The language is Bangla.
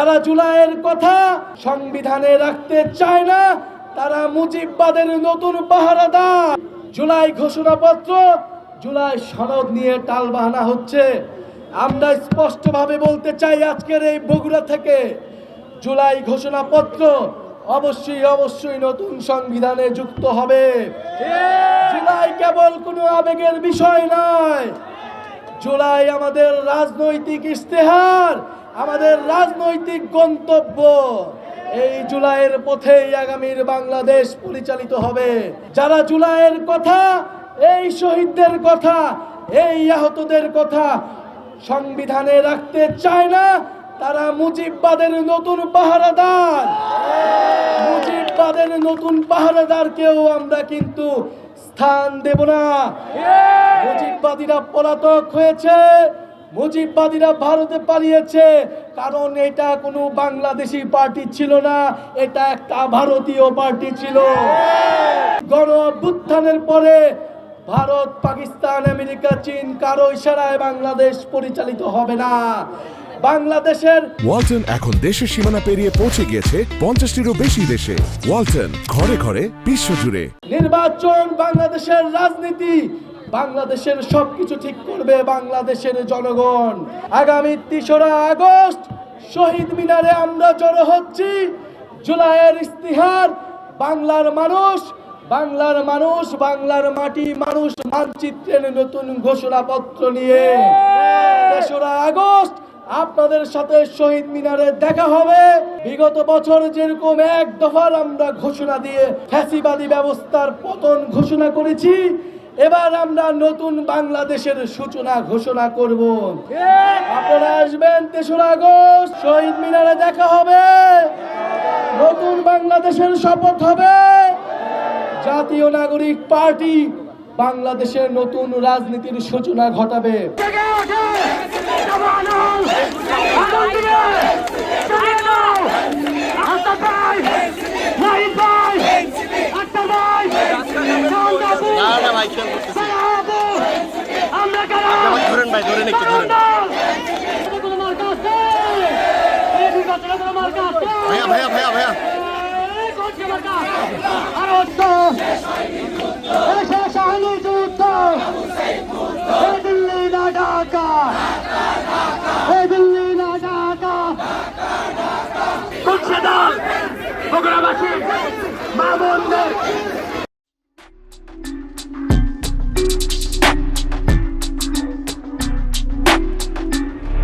যারা জুলাইয়ের কথা সংবিধানে রাখতে চায় না, তারা মুজিববাদের নতুন পাহারাদার। জুলাই ঘোষণাপত্র, জুলাই সনদ নিয়ে টালবাহানা হচ্ছে। আমরা স্পষ্টভাবে বলতে চাই আজকের এই বগুড়া থেকে, জুলাই ঘোষণাপত্র অবশ্যই অবশ্যই নতুন সংবিধানে যুক্ত হবে। জুলাই কেবল কোনো আবেগের বিষয় নয়। জুলাই আমাদের রাজনৈতিক ইস্তেহার আমাদের রাজনৈতিক গন্তব্য। এই জুলাইয়ের পথেই আগামীর বাংলাদেশ পরিচালিত হবে। যারা জুলাইয়ের কথা, এই শহীদদের কথা, এই আহতদের কথা সংবিধানে রাখতে চায় না, তারা মুজিববাদের নতুন পাহারাদার। মুজিববাদের নতুন পাহারাদারকেও আমরা কিন্তু স্থান দেব না। মুজিববাদীরা পলাতক হয়েছে। মুজিববাদীরা ভারতে পালিয়েছে। কারণ এটা কোনো বাংলাদেশি পার্টি ছিল না এটা একটা ভারতীয় পার্টি ছিল। গণ অভ্যুত্থানের পরে ভারত পাকিস্তান আমেরিকা চীন কারও ইশারায় বাংলাদেশ পরিচালিত হবে না। বাংলাদেশের ওয়ালটন এখন দেশের সীমানা পেরিয়ে পৌঁছে গিয়েছে পঞ্চাশটিরও বেশি দেশে। ওয়ালটন ঘরে ঘরে বিশ্বজুড়ে। নির্বাচন বাংলাদেশের রাজনীতি বাংলাদেশের সবকিছু ঠিক করবে বাংলাদেশের জনগণ। আগামী তেসরা আগস্ট, শহীদ মিনারে আমরা জড়ো হচ্ছি। জুলাইয়ের ইস্তিহার বাংলার মানুষ বাংলার মানুষ, বাংলার মাটি মানুষ মানচিত্রের নতুন ঘোষণাপত্র নিয়ে। তেসরা আগস্ট, আপনাদের সাথে শহীদ মিনারে দেখা হবে। বিগত বছর যেরকম এক দফার আমরা ঘোষণা দিয়ে ফ্যাসিবাদী ব্যবস্থার পতন ঘোষণা করেছি এবার আমরা নতুন বাংলাদেশের সূচনা ঘোষণা করব। আপনারা আসবেন তেসরা আগস্ট শহীদ মিনারে দেখা হবে। নতুন বাংলাদেশের শপথ হবে। জাতীয় নাগরিক পার্টি বাংলাদেশের নতুন রাজনীতির সূচনা ঘটাবে। ভাই খেয়াল করতেছি আচ্ছা, ধরেন ভাই ধরেন একটু ধরেন। ভাইয়া ভাইয়া ভাইয়া ভাইয়া। দিল্লি